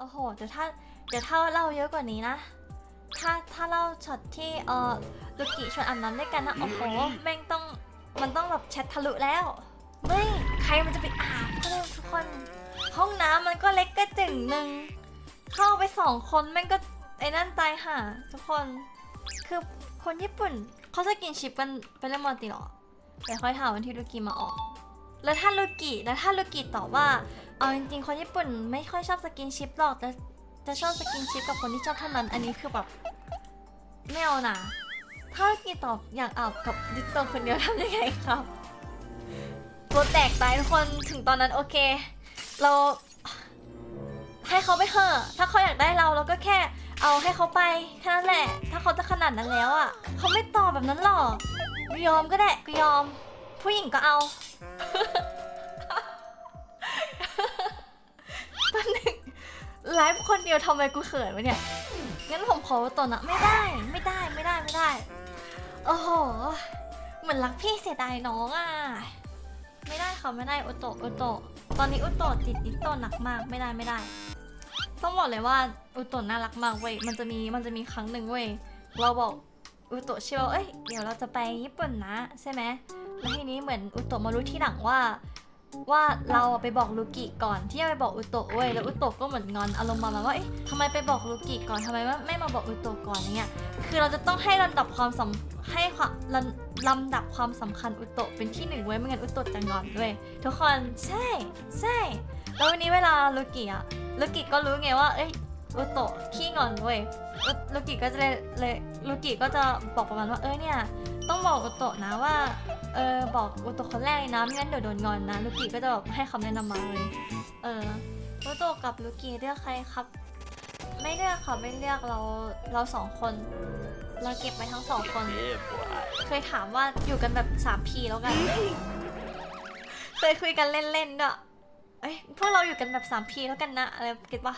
โอ้โห เดี๋ยวถ้า เดี๋ยวถ้าเล่าเยอะกว่านี้นะ ถ้า ถ้าเล่าช็อตที่ เออลูกิชวนอาบน้ำด้วยกันนะ โอ้โห แม่งต้อง มันต้องแบบแชททะลุแล้วไม่ใครมันจะไปอาบก็เลยทุกคน ห้องน้ำมันก็เล็กก็จึงหนึ่ง เข้าไปสองคนแม่งก็ไอ้นั่นตายห่าทุกคน คือคนญี่ปุ่นเขาจะกินชิปกันเป็นเรื่องปกติเหรอเดี๋ยวค่อยถามวันที่ลูกิมาออก แล้วถ้าลูกิแล้วถ้าลูกิตอบว่า เอาจริงๆ คนญี่ปุ่นไม่ค่อยชอบสกินชิปหรอกแต่จะชอบสกินชิปกับคนที่ชอบเท่านั้น อันนี้คือแบบไม่เอานะถ้าลูกิตอบอยากอาบกับดิโตคนเดียวทำยังไงครับตัวแตกตายทุกคนถึงตอนนั้นโอเค เราให้เขาไปเถอะถ้าเขาอยากได้เราเราก็แค่เอาให้เขาไปแค่นั้นแหละ ถ้าเขาจะขนาดนั้นแล้วอะเขาไม่ตอบแบบนั้นหรอกยอมก็ได้กูยอม ผู้หญิงก็เอา แป๊บนึงไลฟ์คนเดียวทำไมกูเขินวะเนี่ย งั้นผมขอตัวนะ ไม่ได้ ไม่ได้ ไม่ได้ ไม่ได้ โอ้โห เหมือนรักพี่เสียดายน้องอะ ไม่ได้ค่ะไม่ได้อุโตะอุโตะตอนนี้อุโตะติดนิโตหนักมาก ไม่ได้ ไม่ได้ ต้องบอกเลยว่าอุโตะน่ารักมากเว้ย มันจะมี มันจะมีครั้งหนึ่งเว้ย เราบอกอุโตะเชียวาเอ้ย เดี๋ยวเราจะไปญี่ปุ่นนะ ใช่ไหม แล้วทีนี้เหมือนอุโตะมารู้ที่หลังว่า ว่าเราไปบอกลูกิก่อนที่จะไปบอกอุโตะเว้ยแล้วอุโตะก็เหมือนงอนอารมณ์ประมาณว่าเอ๊ะทำไมไปบอกลูกิก่อนทำไมว่าไม่มาบอกอุโตะก่อนอย่างเงี้ยคือเราจะต้องให้ลำดับความสำให้ความลำลำดับความสำคัญอุโตะเป็นที่หนึ่งไว้ไม่งั้นอุโตะจะงอนด้วยทุกคนใช่ใช่แล้ววันนี้เวลาลูกิอะลูกิก็รู้ไงว่าเอ้ย อุโตะขี้งอนเว้ยอุลูกิก็จะเลยเลยลูกิก็จะบอกประมาณว่าเออเนี่ยต้องบอกอุโตะนะว่าเออบอกอุโตะคนแรกเลยนะไม่งั้นเดี๋ยวโดนงอนนะลูกิก็จะแบบให้คำแนะนำมาเลยเอออุโตะกับลูกิเลือกใครครับ ไม่เลือกค่ะไม่เลือกเราเราสองคน เราเก็บไปทั้งสองคน เคยถามว่าอยู่กันแบบสามพีแล้วกันเคยคุยกันเล่นๆด้วยเอ้ยพวกเราอยู่กันแบบสามพีแล้วกันนะอะไรเก็ตปะ